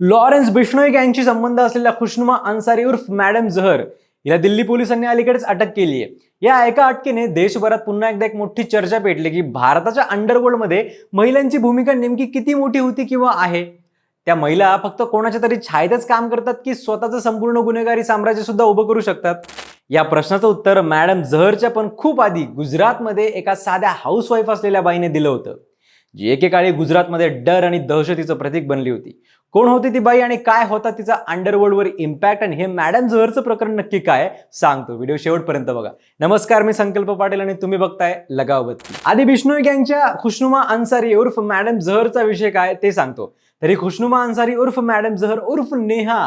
Lawrence Bishnoi यांची संबंध असलेल्या खुशनुमा अन्सारी उर्फ मॅडम झहर हिला दिल्ली पोलिसांनी अलीकडेच अटक केली आहे. या एका अटकेने देशभरात पुन्हा एकदा एक मोठी चर्चा पेटली की भारताच्या अंडरवर्ल्डमध्ये महिलांची भूमिका नेमकी किती मोठी होती किंवा आहे? त्या महिला फक्त कोणाच्या तरी छायेतच काम करतात की स्वतःचं संपूर्ण गुन्हेगारी साम्राज्य सुद्धा उभं करू शकतात? या प्रश्नाचं उत्तर मॅडम झहरच्या पण खूप आधी गुजरातमध्ये एका साध्या हाऊसवाईफ असलेल्या बाईने दिलं होतं. जी एकेकाळी गुजरातमध्ये डर आणि दहशतीचं प्रतीक बनली होती. कोण होती ती बाई आणि काय होता तिचा अंडरवर्ल्डवर इम्पॅक्ट आणि हे मॅडम झहरचं प्रकरण नक्की काय सांगतो. व्हिडिओ शेवटपर्यंत बघा. नमस्कार मी संकल्प पाटील आणि तुम्ही बघताय लगावत आधी बिष्णू गँगच्या खुशनुमा अन्सारी उर्फ मॅडम झहरचा विषय काय ते सांगतो. तरी खुशनुमा अन्सारी उर्फ मॅडम झहर उर्फ नेहा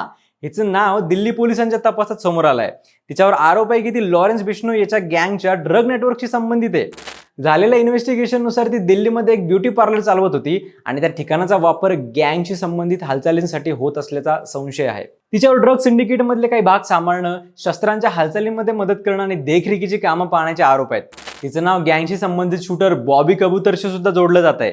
हिचं नाव दिल्ली पोलिसांच्या तपासात समोर आलंय. तिच्यावर आरोप आहे की ती लॉरेन्स बिष्णू याच्या गँगच्या ड्रग नेटवर्कशी संबंधित आहे. झालेल्या इन्व्हेस्टिगेशननुसार ती दिल्लीमध्ये एक ब्युटी पार्लर चालवत होती आणि त्या ठिकाणाचा वापर गँगशी संबंधित हालचालींसाठी होत असल्याचा संशय आहे. तिच्यावर ड्रग सिंडिकेट मधले काही भाग सांभाळणं शस्त्रांच्या हालचालींमध्ये मदत करणं आणि देखरेखीची कामं पाहण्याचे आरोप आहेत. तिचं नाव गँगशी संबंधित शूटर बॉबी कबूतरशी सुद्धा जोडलं जात आहे.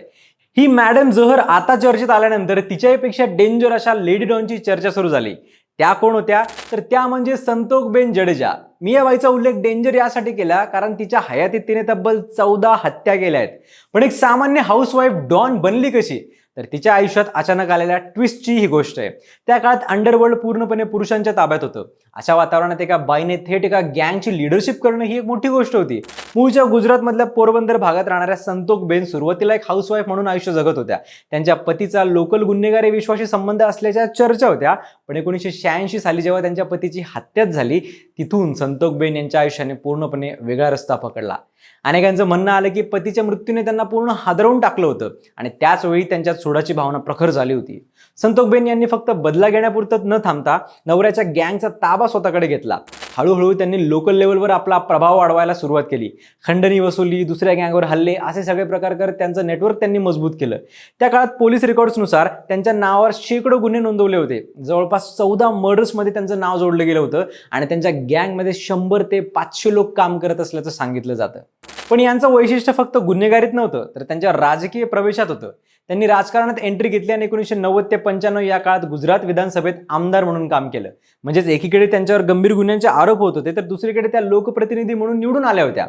ही मॅडम जहर आता चर्चेत आल्यानंतर तिच्यापेक्षा डेंजर अशा लेडी डॉनची चर्चा सुरू झाली. त्या कोण होत्या? तर त्या म्हणजे संतोकबेन जडेजा. मी बाईचा उल्लेख डेंजर यासाठी केला कारण तिच्या हयातीत तिने तब्बल चौदा हत्या केल्या आहेत. पण एक सामान्य हाऊसवाईफ डॉन बनली कशी? तर तिच्या आयुष्यात अचानक आलेल्या ट्विस्टची ही गोष्ट आहे. त्या काळात अंडरवर्ल्ड पूर्णपणे पुरुषांच्या ताब्यात होतं. अशा वातावरणात एका बाईने थेट एका गँगची लिडरशिप करणं ही एक मोठी गोष्ट होती. मूळच्या गुजरातमधल्या पोरबंदर भागात राहणाऱ्या संतोकबेन सुरुवातीला एक हाऊसवाईफ म्हणून आयुष्य जगत होत्या. त्यांच्या पतीचा लोकल गुन्हेगारी विश्वाशी संबंध असल्याच्या चर्चा होत्या. पण एकोणीसशे शहाऐंशी साली जेव्हा त्यांच्या पतीची हत्याच झाली तिथून संतोकबेन यांच्या आयुष्याने पूर्णपणे वेगळा रस्ता पकडला. अनेकांचं म्हणणं आलं की पतीच्या मृत्यूने त्यांना पूर्ण हादरवून टाकलं होतं. आणि त्याच वेळी त्यांच्यात सोडाची भावना प्रखर झाली होती. संतोकबेन यांनी फक्त बदला घेण्यापुरतच न थांबता नवऱ्याच्या गँगचा ताबा स्वतःकडे घेतला. हळूहळू त्यांनी लोकल लेवलवर आपला प्रभाव वाढवायला सुरुवात केली. खंडणी वसुली दुसऱ्या गँगवर हल्ले असे सगळे प्रकार करत त्यांचं नेटवर्क त्यांनी मजबूत केलं. त्या काळात पोलीस रेकॉर्ड्सनुसार त्यांच्या नावावर शेकडो गुन्हे नोंदवले होते. जवळपास चौदा मर्डर्समध्ये त्यांचं नाव जोडलं गेलं होतं आणि त्यांच्या गँगमध्ये शंभर ते पाचशे लोक काम करत असल्याचं सांगितलं जातं. पण यांचं वैशिष्ट्य फक्त गुन्हेगारीत नव्हतं तर त्यांच्या राजकीय प्रवेशात होतं. त्यांनी राजकारणात एंट्री घेतली आणि एकोणीसशे नव्वद ते पंच्याण्णव या काळात गुजरात विधानसभेत आमदार म्हणून काम केलं. म्हणजेच एकीकडे त्यांच्यावर गंभीर गुन्ह्यांचे आरोप होत होते तर दुसरीकडे त्या लोकप्रतिनिधी म्हणून निवडून आल्या होत्या.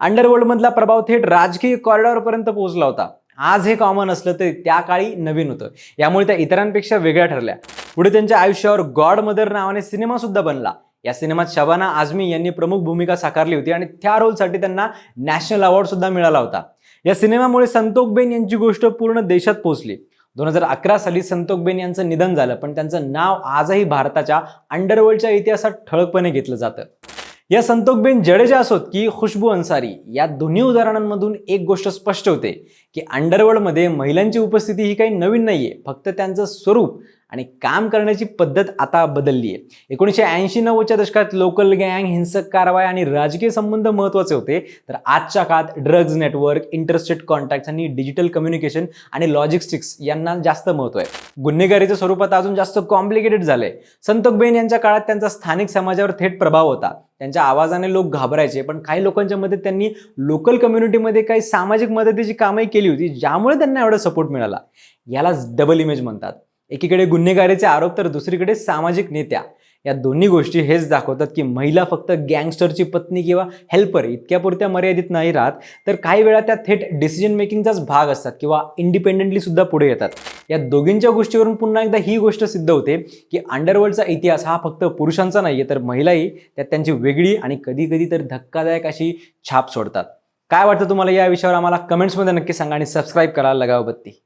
अंडरवर्ल्डमधला प्रभाव थेट राजकीय कॉरिडॉरपर्यंत पोहोचला होता. आज हे कॉमन असलं तरी त्या काळी नवीन होतं. यामुळे त्या इतरांपेक्षा वेगळ्या ठरल्या. पुढे त्यांच्या आयुष्यावर गॉड मदर नावाने सिनेमा सुद्धा बनला. या सिनेमात शबाना आझमी यांनी प्रमुख भूमिका साकारली होती आणि त्या रोलसाठी त्यांना नॅशनल अवॉर्ड सुद्धा मिळाला होता. या सिनेमामुळे संतोकबेन यांची गोष्ट पूर्ण देशात पोहोचली. दोन हजार अकरा साली संतोकबेन यांचं निधन झालं पण त्यांचं नाव आजही भारताच्या अंडरवर्ल्डच्या इतिहासात ठळकपणे घेतलं जातं. या संतोकबेन जडेजा असोत की खुशबू अन्सारी या दोन्ही उदाहरणांमधून एक गोष्ट स्पष्ट होते की अंडरवर्ल्डमध्ये महिलांची उपस्थिती ही काही नवीन नाहीये फक्त त्यांचं स्वरूप आणि काम करण्याची पद्धत आता बदलली आहे. एकोणीसशे ऐंशी नव्वदच्या दशकात लोकल गँग हिंसक कारवाई आणि राजकीय संबंध महत्त्वाचे होते. तर आजच्या काळात ड्रग्ज नेटवर्क इंटरस्टेट कॉन्टॅक्ट आणि डिजिटल कम्युनिकेशन आणि लॉजिस्टिक्स यांना जास्त महत्त्व आहे. गुन्हेगारीच्या स्वरूपात अजून जास्त कॉम्प्लिकेटेड झालंय. संतोकबेन यांच्या काळात त्यांचा स्थानिक समाजावर थेट प्रभाव होता. त्यांच्या आवाजाने लोक घाबरायचे पण काही लोकांच्या मदत त्यांनी लोकल कम्युनिटीमध्ये काही सामाजिक मदतीची कामही केली होती ज्यामुळे त्यांना एवढा सपोर्ट मिळाला. यालाच डबल इमेज म्हणतात. एकीकडे गुन्हेगारीचे आरोप तर दुसरीकडे सामाजिक नेत्या. या दोन्ही गोष्टी हेच दाखवतात की महिला फक्त गँगस्टरची पत्नी किंवा हेल्पर इतक्यापुरत्या मर्यादित नाही राहत तर काही वेळा त्या थेट डिसिजन मेकिंगचाच भाग असतात किंवा इंडिपेंडेंटली सुद्धा पुढे येतात. या दोघींच्या गोष्टीवरून पुन्हा एकदा ही गोष्ट सिद्ध होते की अंडरवर्ल्डचा इतिहास हा फक्त पुरुषांचा नाही आहे तर महिलाही त्यात त्यांची वेगळी आणि कधी कधी तर धक्कादायक अशी छाप सोडतात. काय वाटतं तुम्हाला या विषयावर आम्हाला कमेंट्समध्ये नक्की सांगा आणि सबस्क्राईब करा लगावबत्ती